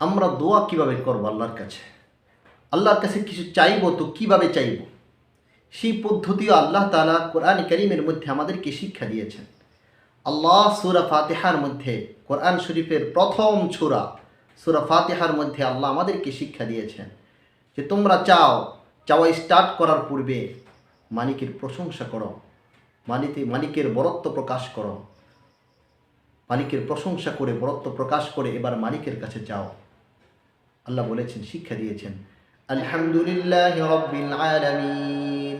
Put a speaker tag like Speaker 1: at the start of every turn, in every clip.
Speaker 1: আমরা দোয়া কীভাবে করব আল্লাহর কাছে? আল্লাহর কাছে কিছু চাইব তো কীভাবে চাইব? সেই পদ্ধতিও আল্লাহ তালা কোরআন করিমের মধ্যে আমাদেরকে শিক্ষা দিয়েছেন। আল্লাহ সুরা ফাতেহার মধ্যে, কোরআন শরীফের প্রথম সুরা সুরা ফাতেহার মধ্যে আল্লাহ আমাদেরকে শিক্ষা দিয়েছেন যে তোমরা চাও, চাওয়া স্টার্ট করার পূর্বে মালিকের প্রশংসা করো মালিকে মালিকের বরত্ব প্রকাশ করো। মালিকের প্রশংসা করে, বরত্ব প্রকাশ করে এবার মালিকের কাছে যাও। আল্লাহ বলেছেন, শিক্ষা দিয়েছেন। আলহামদুলিল্লাহ রব্বিল আলামিন।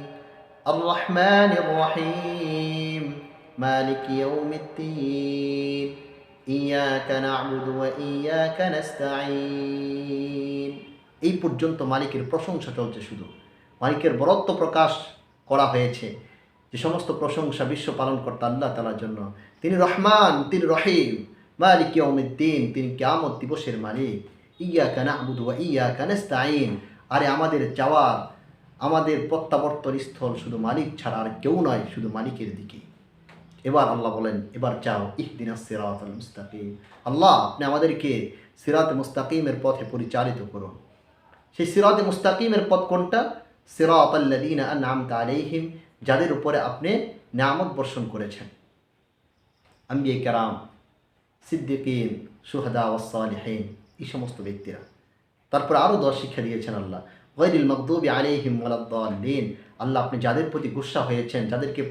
Speaker 1: আর রহমান রহিম মালিক ইয়াউমিদ্দিন। ইয়াকা না'বুদু ওয়া ইয়াকা নাস্তাঈন। এই পর্যন্ত মালিকের প্রশংসা চলছে শুধু। মালিকের বরত্ব প্রকাশ করা হয়েছে। যে সমস্ত প্রশংসা বিশ্ব পালন কর্তা আল্লাহ তালার জন্য। তিনি রহমান, তিনি রহিম। মালিক ইয়াউমিদ্দিন, তিনি কিয়ামত দিবসের মালিক। ইয়া কানা আবুদু ইয়া কানাস্তাইন আরে আমাদের চাওয়ার আমাদের প্রত্যাবর্তন স্থল শুধু মালিক ছাড়া আর কেউ নয়, শুধু মালিকের দিকে। এবার আল্লাহ বলেন, এবার চাও ইহদিনা সিরাত মুস্তাকিম। আল্লাহ, আপনি আমাদেরকে সিরাত মুস্তাকিমের পথে পরিচালিত করুন। সেই সিরাত মুস্তাকিমের পথ কোনটা? সিরাত আল্লাদিনা আনআমতা আলাইহিম, যাদের উপরে আপনি নিয়ামত বর্ষণ করেছেন। আম্বিয়ে কেরাম, সিদ্দিকিন, সুহাদা ওয়াসালিহীন এই সমস্ত ব্যক্তিরা। তারপর আরও দশ শিক্ষা দিয়েছেন আল্লাহ। ওয়াইদুল মকদুবি হিমাল আল্লাহ আপনি যাদের প্রতি গুসা হয়েছেন, যাদেরকে